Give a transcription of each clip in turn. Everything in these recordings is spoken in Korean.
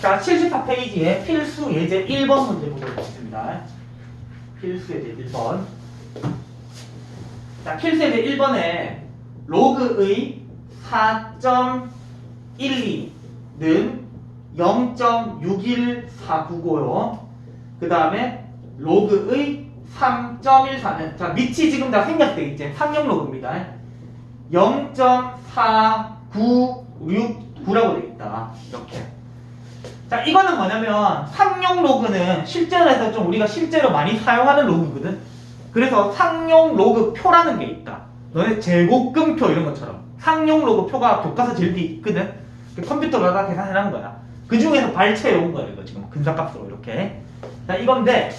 자, 74페이지에 필수 예제 1번 문제 보도록 하겠습니다. 필수 예제 1번. 자, 필수 예제 1번에 로그의 4.12는 0.61495요. 그 다음에 로그의 3.14는 자 밑이 지금 다 생략돼 있지 상용 로그입니다 0.4969라고 돼 있다 이렇게 자 이거는 뭐냐면 상용 로그는 실전에서 좀 우리가 실제로 많이 사용하는 로그거든. 그래서 상용 로그 표라는 게 있다. 너네 제곱금표 이런 것처럼. 상용 로그 표가 교과서 제일 뒤에 있거든. 그 컴퓨터로 다 계산해 놓은 거야. 그 중에서 발췌해 온 거야 이거 지금 근사값으로 이렇게. 자 이건데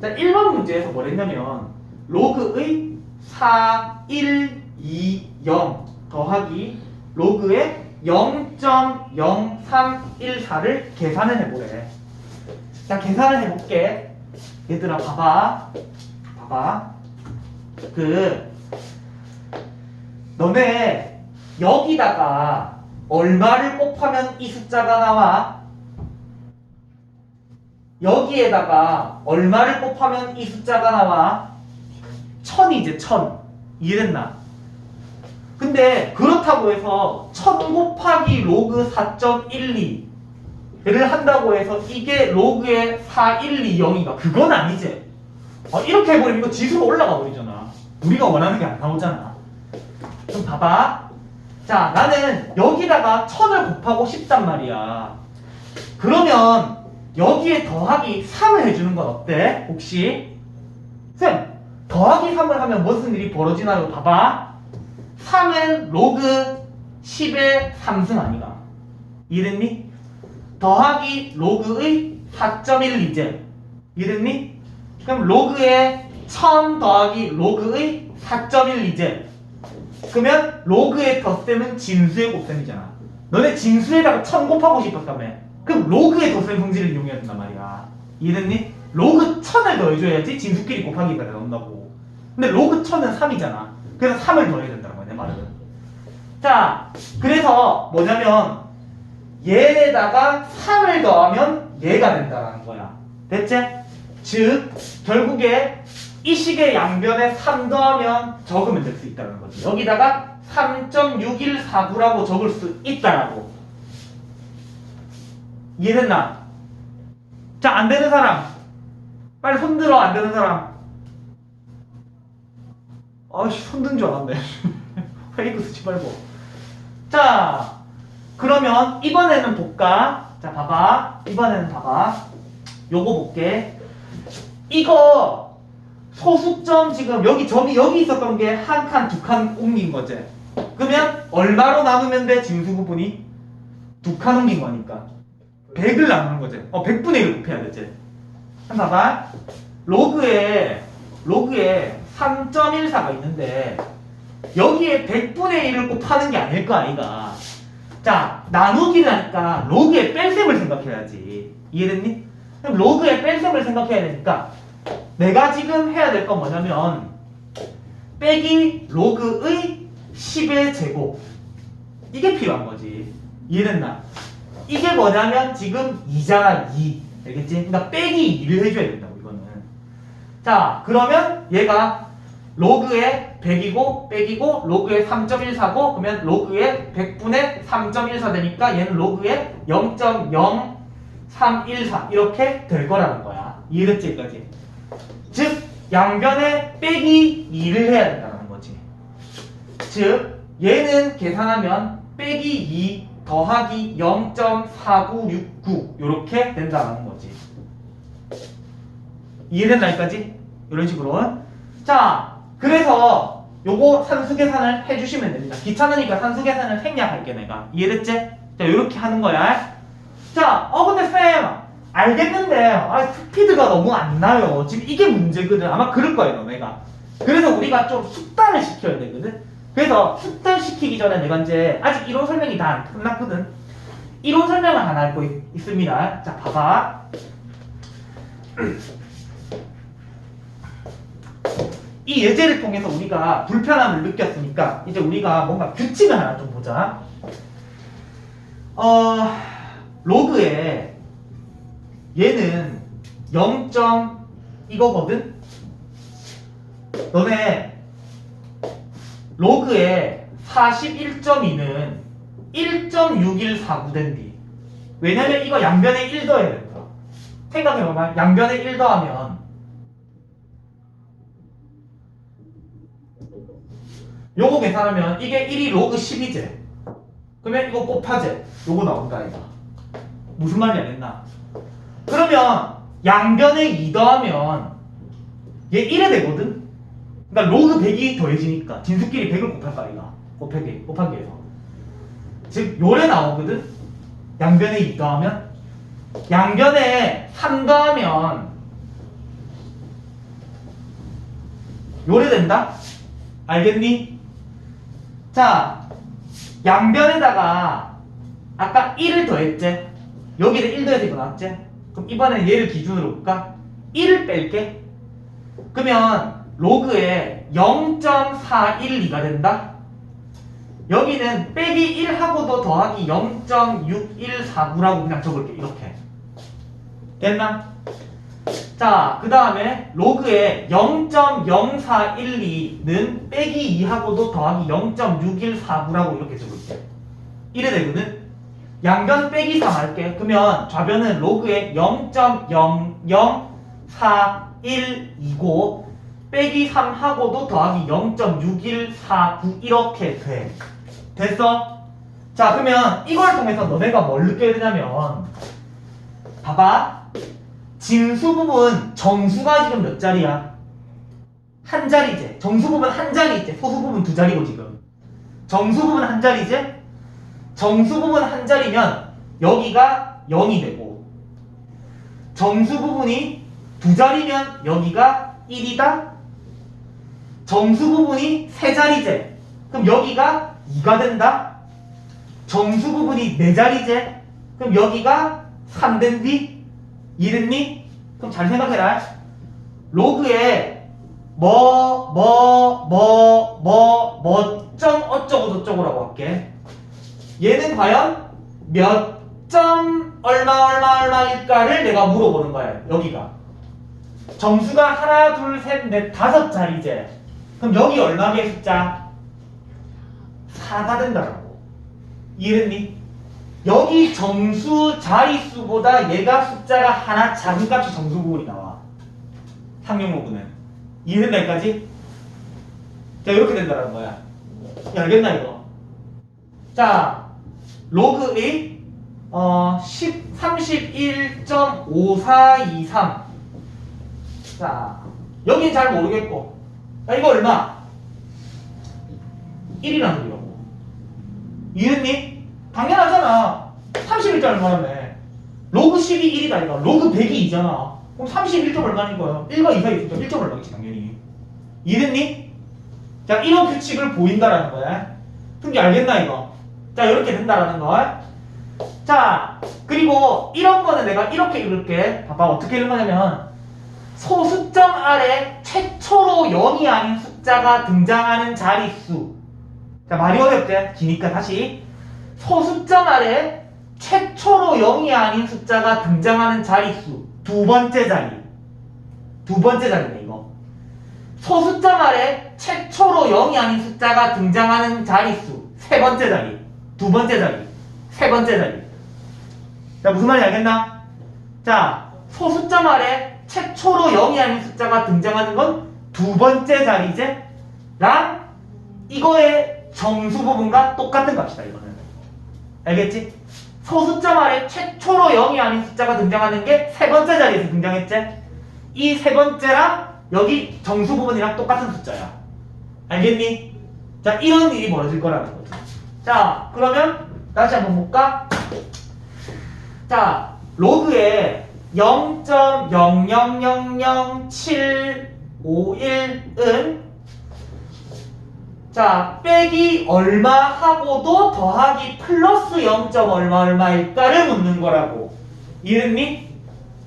자 1번 문제에서 뭐랬냐면 로그의 4, 1, 2, 0 더하기 로그의 0.0314를 계산을 해보래 자 계산을 해볼게 얘들아 봐봐 봐봐 그 너네 여기다가 얼마를 곱하면 이 숫자가 나와? 여기에다가 얼마를 곱하면 이 숫자가 나와? 천이지 천 이해됐나? 근데 그렇다고 해서 천 곱하기 로그 4.12를 한다고 해서 이게 로그의 4120이가 그건 아니지 어, 이렇게 해버리면 이거 지수가 올라가 버리잖아 우리가 원하는 게 안 나오잖아 좀 봐봐 자 나는 여기다가 천을 곱하고 싶단 말이야 그러면 여기에 더하기 3을 해주는 건 어때? 혹시? 쌤, 더하기 3을 하면 무슨 일이 벌어지나요? 봐봐. 3은 로그 10의 3승 아니가? 이해됐니? 더하기 로그의 4.12제. 이해됐니? 그럼 로그의 1000 더하기 로그의 4.12제. 그러면 로그의 덧셈은 진수의 곱셈이잖아. 너네 진수에다가 1000 곱하고 싶었다며. 그럼 로그의 덧셈 성질을 이용해야 된단 말이야. 이해됐니? 로그 1000을 더해줘야지 진수끼리 곱하기가 나온다고. 근데 로그 1000은 3이잖아. 그래서 3을 더해야 거야, 내 말은. 자, 그래서 뭐냐면 얘에다가 3을 더하면 얘가 된다는 거야. 됐지? 즉, 결국에 이 식의 양변에 3 더하면 적으면 될 수 있다는 거지. 여기다가 3.6149라고 적을 수 있다라고. 이해됐나? 자, 안 되는 사람. 빨리 손 들어, 안 되는 사람. 아씨, 손든 줄 알았네. 페이크 쓰지 말고. 자, 그러면 이번에는 볼까? 자, 봐봐. 이번에는 봐봐. 요거 볼게. 이거 소수점 지금 여기 점이 여기 있었던 게 한 칸, 두 칸 옮긴 거지. 그러면 얼마로 나누면 돼? 진수 부분이? 두 칸 옮긴 거니까. 100을 나누는 거지. 어, 100분의 1을 곱해야 되지. 한번 봐봐. 로그에, 로그에 3.14가 있는데, 여기에 100분의 1을 곱하는 게 아닐 거 아이가. 자, 나누기라니까 로그의 뺄셈을 생각해야지. 이해됐니? 그럼 로그의 뺄셈을 생각해야 되니까, 내가 지금 해야 될 건 뭐냐면, 빼기 로그의 10의 제곱. 이게 필요한 거지. 이해됐나? 이게 뭐냐면 지금 2잖아 2 알겠지? 그러니까 빼기 2를 해줘야 된다고 이거는 자 그러면 얘가 로그의 100이고 빼기고 로그의 3.145 그러면 로그의 100분의 3.14 되니까 얘는 로그의 0.0314 이렇게 될 거라는 거야 이해됐지 여기까지? 즉 양변에 빼기 2를 해야 된다는 거지 즉 얘는 계산하면 빼기 2 더하기 0.4969 이렇게 된다는 거지. 이해됐나 여기까지? 이런 식으로. 자, 그래서 요거 산수 계산을 해주시면 됩니다. 귀찮으니까 산수 계산을 생략할게 내가. 이해됐지? 자, 이렇게 하는 거야. 자, 어 근데 쌤 알겠는데 아 스피드가 너무 안 나요. 지금 이게 문제거든. 아마 그럴 거예요, 너네가. 그래서 우리가 좀 숙달을 시켜야 되거든. 그래서 숙달시키기 전에 내가 이제 아직 이론 설명이 다 안 끝났거든. 이론 설명을 하나 할 거 있습니다. 자, 봐봐. 이 예제를 통해서 우리가 불편함을 느꼈으니까 이제 우리가 뭔가 규칙을 하나 좀 보자. 어, 로그에 얘는 0. 이거거든? 너네 로그에 41.2는 1.6149 된디. 왜냐면 이거 양변에 1 더해야 된다. 생각해봐봐. 양변에 1 더하면 요거 계산하면 이게 1이 로그 10이제. 그러면 이거 곱하제. 요거 나온다 이거. 무슨 말인지 알겠나? 그러면 양변에 2 더하면 얘 1에 되거든? 그러니까 로그 100이 더해지니까 진수끼리 100을 곱할까 이거 곱하기 곱하기 해서 즉 요래 나오거든? 양변에 2 더하면 양변에 3 더하면 요래 된다? 알겠니? 자 양변에다가 아까 1을 더했지? 여기를 1 더해서 이거 나왔지? 그럼 이번엔 얘를 기준으로 볼까? 1을 뺄게 그러면 로그에 0.412가 된다? 여기는 빼기 1하고도 더하기 0.6149라고 그냥 적을게 이렇게 됐나? 자, 그 다음에 로그에 0.0412는 빼기 2하고도 더하기 0.6149라고 이렇게 적을게 이래 되거든? 양변 빼기 3 할게 그러면 좌변은 로그에 0.00412고 빼기 3하고도 더하기 0.6149 이렇게 돼 됐어? 자 그러면 이걸 통해서 너네가 뭘 느껴야 되냐면 봐봐 진수 부분 정수가 지금 몇 자리야? 한 자리지 정수 부분 한 자리지 소수 부분 두 자리고 지금 정수 부분 한 자리지 정수 부분 한 자리면 여기가 0이 되고 정수 부분이 두 자리면 여기가 1이다 정수 부분이 세 자리제. 그럼 여기가 2가 된다. 정수 부분이 네 자리제. 그럼 여기가 3 된디. 이랬니? 그럼 잘 생각해라. 로그에 뭐, 뭐, 뭐, 뭐, 뭐, 점 어쩌고 저쩌고라고 할게. 얘는 과연 몇 점 얼마 얼마 얼마일까를 내가 물어보는 거야. 여기가. 정수가 하나, 둘, 셋, 넷, 다섯 자리제. 그럼 여기 얼마의 숫자? 4가 된다라고. 이해했니? 여기 정수 자릿수보다 얘가 숫자가 하나 작은 값이 정수 부분이 나와. 상용 부분은. 이해했나 여기까지? 자 이렇게 된다는 거야. 야, 알겠나 이거? 자 로그 1 어, 10, 31.5423 자, 여긴 잘 모르겠고 야, 이거 얼마? 1이라는 소리라고. 이해했니? 당연하잖아. 31점 얼마라며. 로그 10이 1이다, 이거. 로그 100이 2잖아. 그럼 31점 얼마인 거야? 1과 2 사이 있으면 1점 얼마겠지, 당연히. 이해됐니? 자, 이런 규칙을 보인다라는 거야. tun지 알겠나, 이거? 자, 이렇게 된다라는 거. 자, 그리고 이런 거는 내가 이렇게 읽을게. 봐봐, 어떻게 읽으냐면, 소수점 아래 최초로 0이 아닌 숫자가 등장하는 자릿수. 자, 말이 어렵대. 기니까 다시. 소수점 아래 최초로 0이 아닌 숫자가 등장하는 자릿수. 두 번째 자리. 두 번째 자리네, 이거. 소수점 아래 최초로 0이 아닌 숫자가 등장하는 자릿수. 세 번째 자리. 두 번째 자리. 세 번째 자리. 자, 무슨 말인지 알겠나? 자, 소수점 아래 최초로 0이 아닌 숫자가 등장하는 건 두 번째 자리제 랑 이거의 정수 부분과 똑같은 값이다 이거는 알겠지? 소수점 아래 최초로 0이 아닌 숫자가 등장하는 게 세 번째 자리에서 등장했지? 이 세 번째랑 여기 정수 부분이랑 똑같은 숫자야 알겠니? 자 이런 일이 벌어질 거라는 거죠 자 그러면 다시 한번 볼까? 자 로그에 0.0000751은 자 빼기 얼마 하고도 더하기 플러스 0. 얼마 얼마일까를 묻는 거라고 이해됐니?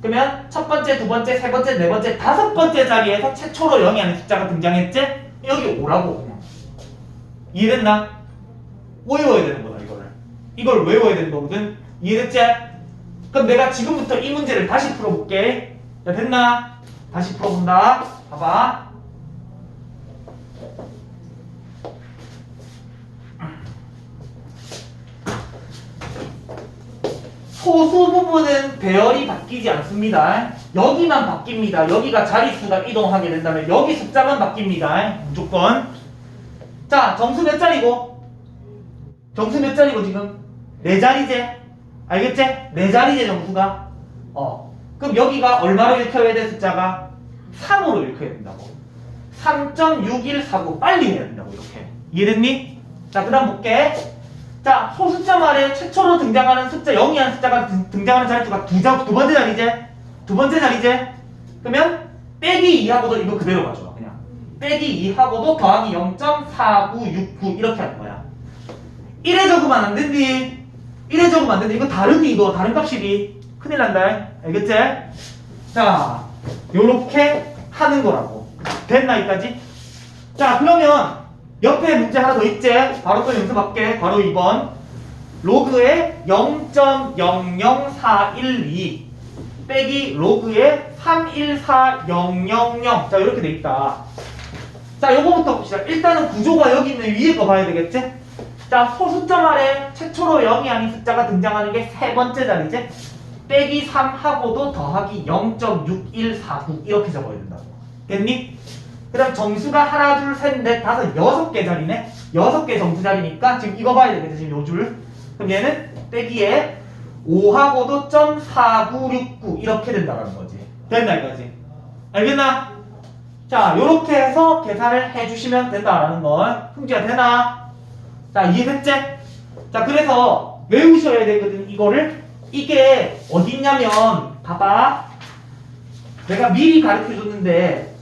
그러면 첫 번째, 두 번째, 세 번째, 네 번째, 다섯 번째 자리에서 최초로 0이 아닌 숫자가 등장했지? 여기 5라고 그냥 이해됐나? 외워야 되는 거다 이거를 이걸 외워야 되는 거거든 이해됐지? 그럼 내가 지금부터 이 문제를 다시 풀어볼게. 자, 됐나? 다시 풀어본다. 봐봐. 소수 부분은 배열이 바뀌지 않습니다. 여기만 바뀝니다. 여기가 자릿수가 이동하게 된다면 여기 숫자만 바뀝니다. 무조건. 자, 정수 몇 자리고? 정수 몇 자리고 지금? 네 자리제. 알겠지? 네 자리제 정수가. 어. 그럼 여기가 얼마로 읽혀야 돼 숫자가? 3으로 읽혀야 된다고. 3.6149 빨리 해야 된다고 이렇게. 이해됐니? 자, 그 다음 볼게. 자, 소숫자 말에 최초로 등장하는 숫자 0이라는 숫자가 등- 등장하는 자릿수가 두, 자, 두 번째 자리제? 두 번째 자리제? 그러면 빼기 2하고도 이거 그대로 가져와 그냥 빼기 2하고도 더하기 0.4969 이렇게 하는 거야 1에 적으면 안 된디 1에 적으면 안 된다 이거 다르니 이거 다른 값이니 큰일 난다 알겠지? 자 요렇게 하는 거라고 됐나 여기까지? 자 그러면 옆에 문제 하나 더 있지? 바로 또 연습할게 바로 2번 로그에 0.00412 빼기 로그에 314000 자 이렇게 돼 있다 자 요거부터 봅시다 일단은 구조가 여기 있는 위에 거 봐야 되겠지? 자 소숫자 말에 최초로 0이 아닌 숫자가 등장하는 게 세 번째 자리지? 빼기 3하고도 더하기 0.6149 이렇게 적어야 된다고 됐니? 그 다음 정수가 하나 둘 셋 넷 다섯 여섯 개 자리네. 여섯 개 정수 자리니까 지금 이거 봐야 되겠지 지금 요 줄. 그럼 얘는 빼기에 5하고도 점 4969 이렇게 된다는 거지. 됐나 이거지. 알겠나? 자 요렇게 해서 계산을 해주시면 된다라는 걸. 흥지가 되나? 자 이해됐지? 자 그래서 외우셔야 되거든 이거를. 이게 어딨냐면 봐봐. 내가 미리 가르쳐 줬는데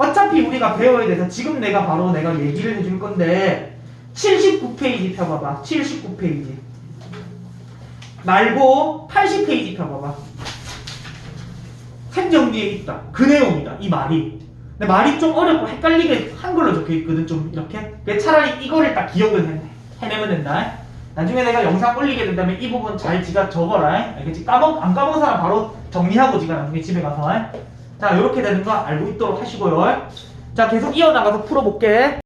어차피 우리가 배워야 돼서 지금 내가 바로 내가 얘기를 해줄 건데 79페이지 펴봐봐. 79페이지. 말고 80페이지 펴봐봐. 생정리에 있다. 그 내용이다 이 말이. 근데 말이 좀 어렵고 헷갈리게 한글로 적혀 있거든 좀 이렇게. 그래서 차라리 이거를 딱 기억을 해, 해내면 된다. 나중에 내가 영상 올리게 된다면 이 부분 잘 지가 적어라. 알겠지? 까먹, 안 까먹은 사람 바로 정리하고 지가 나중에 집에 가서 자 이렇게 되는 거 알고 있도록 하시고요. 자 계속 이어나가서 풀어볼게